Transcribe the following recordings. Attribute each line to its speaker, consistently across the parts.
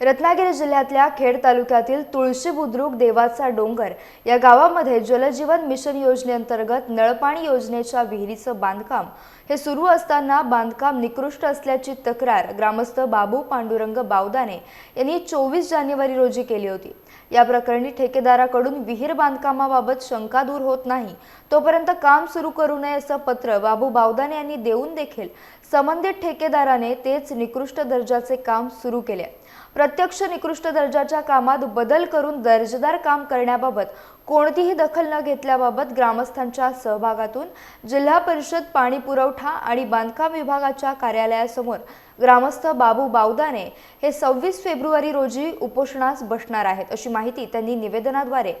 Speaker 1: रत्नागिरी जिल्ह्यातल्या खेड तालुक्यातील तुळशी बुद्रुक देवाचा डोंगर या गावामध्ये जलजीवन मिशन योजनेअंतर्गत नळपाणी योजनेच्या विहिरीचं बांधकाम हे सुरू असताना बांधकाम निकृष्ट असल्याची तक्रार ग्रामस्थ बाबू पांडुरंग बावदाने यांनी चोवीस जानेवारी रोजी केली होती. या प्रकरणी ठेकेदाराकडून विहीर बांधकामाबाबत शंका दूर होत नाही. तोपर्यंत काम सुरू करू नये असं पत्र बाबू बावदाने यांनी देऊन देखील संबंधित ठेकेदाराने तेच निकृष्ट दर्जाचे काम सुरू केले. प्रत्यक्ष निकृष्ट दर्जाच्या कामात बदल करून दर्जेदार काम करण्याबाबत कोणतीही दखल न घेतल्याबाबत ग्रामस्थांच्या सहभागातून जिल्हा परिषद पाणी पुरवठा आणि बांधकाम विभागाच्या कार्यालयासमोर ग्रामस्थ बाबू बावदाने हे सव्वीस फेब्रुवारी रोजी उपोषणास बसणार आहेत अशी माहिती त्यांनी निवेदनाद्वारे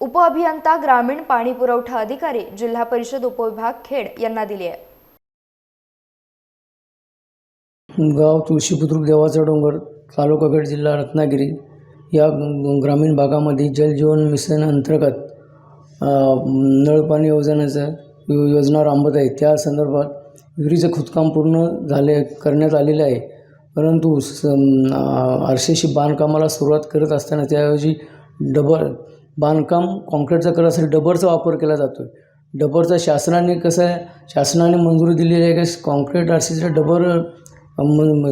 Speaker 1: उपअभियंता ग्रामीण पाणी पुरवठा अधिकारी जिल्हा परिषद उपविभाग खेड यांना दिली आहे.
Speaker 2: गाव तुळशीपुत्रक देवाचा डोंगर तालुका गड जिल्हा रत्नागिरी या ग्रामीण भागामध्ये जलजीवन मिशन अंतर्गत नळपाणी योजनेचं यो- योजना राबवत आहे. त्या संदर्भात विहिरीचं खोदकाम पूर्ण झाले करण्यात आलेलं आहे. परंतु स बांधकामाला सुरुवात करत असताना त्याऐवजी डबर बांधकाम कॉन्क्रीटचा करण्यासाठी डबरचा वापर केला जातो आहे डबरचा शासनाने कसं आहे शासनाने मंजुरी दिलेली आहे की? कॉन्क्रीट आर डबर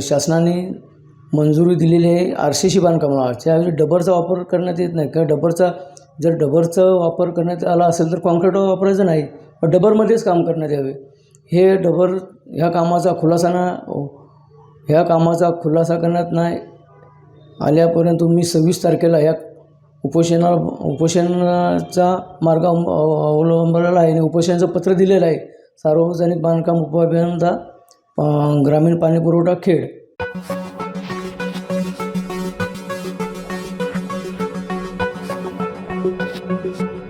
Speaker 2: शासनाने मंजुरी दिलेली आहे आर सी सी बांधकामाला त्याऐवजी डबरचा वापर करण्यात येत नाही. किंवा डबरचा जर डबरचा वापर करण्यात आला असेल तर कॉन्क्रीट वापरायचं नाही. पण डबरमध्येच काम करण्यात यावे. हे डबर ह्या कामाचा खुलासा ना ह्या कामाचा खुलासा करण्यात नाही आल्यापर्यंत मी सव्वीस तारखेला ह्या उपोषणा उपोषणाचा मार्ग अवलंबलेला आहे आणि उपोषणाचं पत्र दिलेलं आहे. सार्वजनिक बांधकाम उपअभियंता अं, ग्रामीण पाणी Thank you.